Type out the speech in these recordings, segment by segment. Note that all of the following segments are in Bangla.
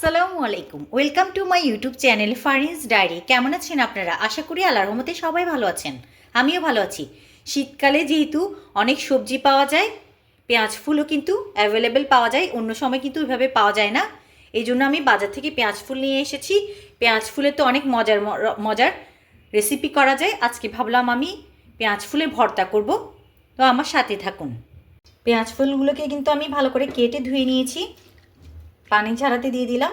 আসসালামু আলাইকুম welcome to my YouTube channel Farin's diary কেমন আছেন আপনারা? আশা করি আল্লাহর রহমতে সবাই ভালো আছেন। আমিও ভালো আছি। শীতকালে যেহেতু অনেক সবজি পাওয়া যায়, পেঁয়াজ ফুলও কিন্তু অ্যাভেলেবেল পাওয়া যায়, অন্য সময় কিন্তু ওইভাবে পাওয়া যায় না। এই জন্য আমি বাজার থেকে পেঁয়াজ ফুল নিয়ে এসেছি। পেঁয়াজ ফুলের তো অনেক মজার মজার রেসিপি করা যায়। আজকে ভাবলাম আমি পেঁয়াজ ফুলে ভর্তা করব। তো আমার সাথে থাকুন। পেঁয়াজ ফুলগুলোকে কিন্তু আমি ভালো করে কেটে ধুয়ে নিয়েছি। পানি ঝাড়াতে দিয়ে দিলাম।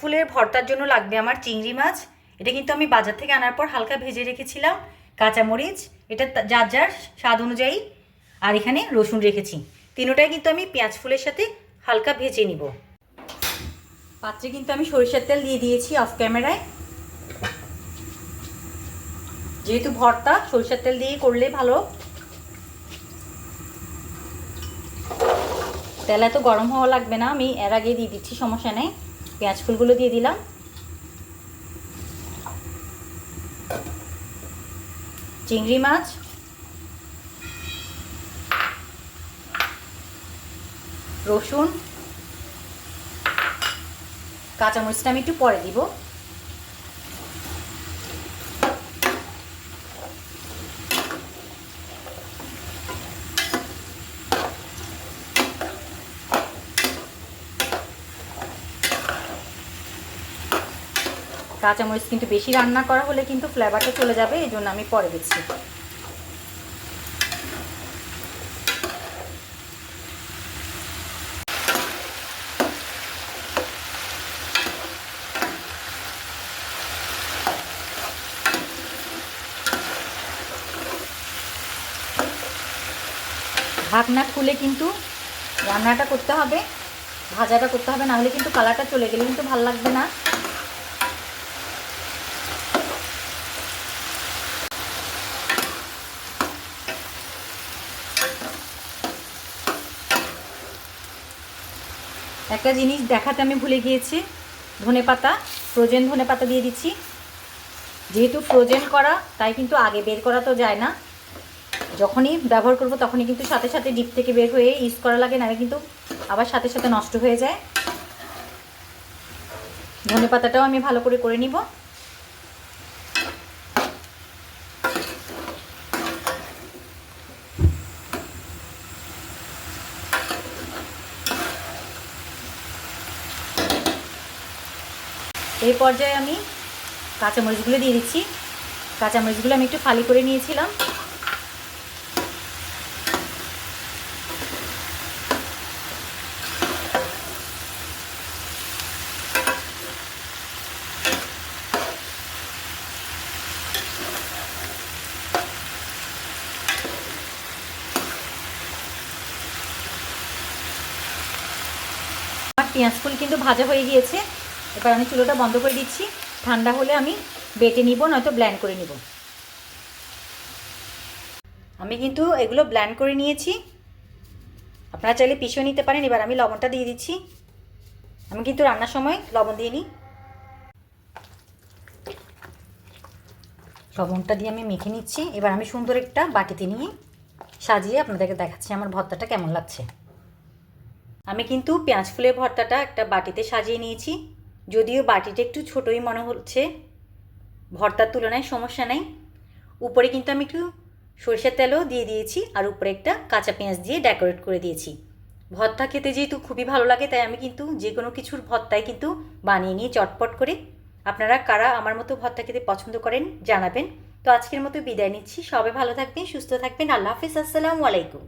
ফুলের ভর্তার জন্য লাগবে আমার চিংড়ি মাছ। এটা কিন্তু আমি বাজার থেকে আনার পর হালকা ভেজে রেখেছিলাম। কাঁচামরিচ, এটা যার যার স্বাদ অনুযায়ী। আর এখানে রসুন রেখেছি। তিনোটাই কিন্তু আমি পেঁয়াজ ফুলের সাথে হালকা ভেজে নিব। পাত্রে কিন্তু আমি সরিষার তেল দিয়ে দিয়েছি অফ ক্যামেরায় যেহেতু ভর্তা, সরিষার তেল দিয়ে করলে ভালো। তেল এত গরম হওয়া লাগবে না, আমি এর আগে দিয়ে দিচ্ছি, সমস্যা নেই। পেঁয়াজ ফুলগুলো দিয়ে দিলাম। চিংড়ি মাছ। রসুন। কাঁচামরিচটা আমি একটু পরে দিব। কাঁচামরিচ কিন্তু বেশি রান্না করা হলে কিন্তু ফ্লেভারটা চলে যাবে, এই জন্য আমি পরে দিচ্ছি। ঢাকনা খুলে কিন্তু রান্নাটা করতে হবে, ভাজাটা করতে হবে, না হলে কিন্তু কালারটা চলে গেলে কিন্তু ভালো লাগবে না। একটা জিনিস দেখাতে আমি ভুলে গিয়েছি। ধনে পাতা ফ্রোজেন ধনে পাতা দিয়ে দিচ্ছি। যেহেতু ফ্রোজেন করা, তাই কিন্তু আগে বের করা তো যায় না। যখনই ব্যবহার করব তখনই কিন্তু সাথে সাথে ডিপ থেকে বের হয়ে ইউজ করা লাগে না কিন্তু আবার সাথে সাথে নষ্ট হয়ে যায়। ধনে পাতাটাও আমি ভালো করে করে নিব। এই পর্যায়ে আমি কাঁচামরিচগুলো দিয়ে দিচ্ছি। কাঁচামরিচগুলো আমি একটু ফালি করে নিয়েছিলাম। পেঁয়াজ ফুল কিন্তু ভাজা হয়ে গিয়েছে। এবার আমি চুলোটা বন্ধ করে দিচ্ছি। ঠান্ডা হলে আমি বেটে নিব, নয়তো ব্ল্যান্ড করে নিব। আমি কিন্তু এগুলো ব্ল্যান্ড করে নিয়েছি। আপনারা চাইলে পিছিয়ে নিতে পারেন। এবার আমি লবণটা দিয়ে দিচ্ছি। আমি কিন্তু রান্নার সময় লবণ দিয়ে নিই। লবণটা দিয়ে আমি মেখে নিচ্ছি। এবার আমি সুন্দর একটা বাটিতে নিয়ে সাজিয়ে আপনাদেরকে দেখাচ্ছি আমার ভর্তাটা কেমন লাগছে। আমি কিন্তু পেঁয়াজ ফুলের ভর্তাটা একটা বাটিতে সাজিয়ে নিয়েছি। যদিও বাটিটা একটু ছোটোই মনে হচ্ছে, ভর্তার তুলনায় সমস্যা নেই। উপরে কিন্তু আমি একটু সরিষার তেলও দিয়ে দিয়েছি আর উপরে একটা কাঁচা পেঁয়াজ দিয়ে ডেকোরেট করে দিয়েছি। ভর্তা খেতে যেহেতু খুবই ভালো লাগে, তাই আমি কিন্তু যে কোনো কিছুর ভর্তায় কিন্তু বানিয়ে নিয়ে চটপট করে আপনারা কারা আমার মতো ভর্তা খেতে পছন্দ করেন জানাবেন। তো আজকের মতো বিদায় নিচ্ছি। সবাই ভালো থাকবেন, সুস্থ থাকবেন। আল্লাহ হাফিজ। আসসালামু আলাইকুম।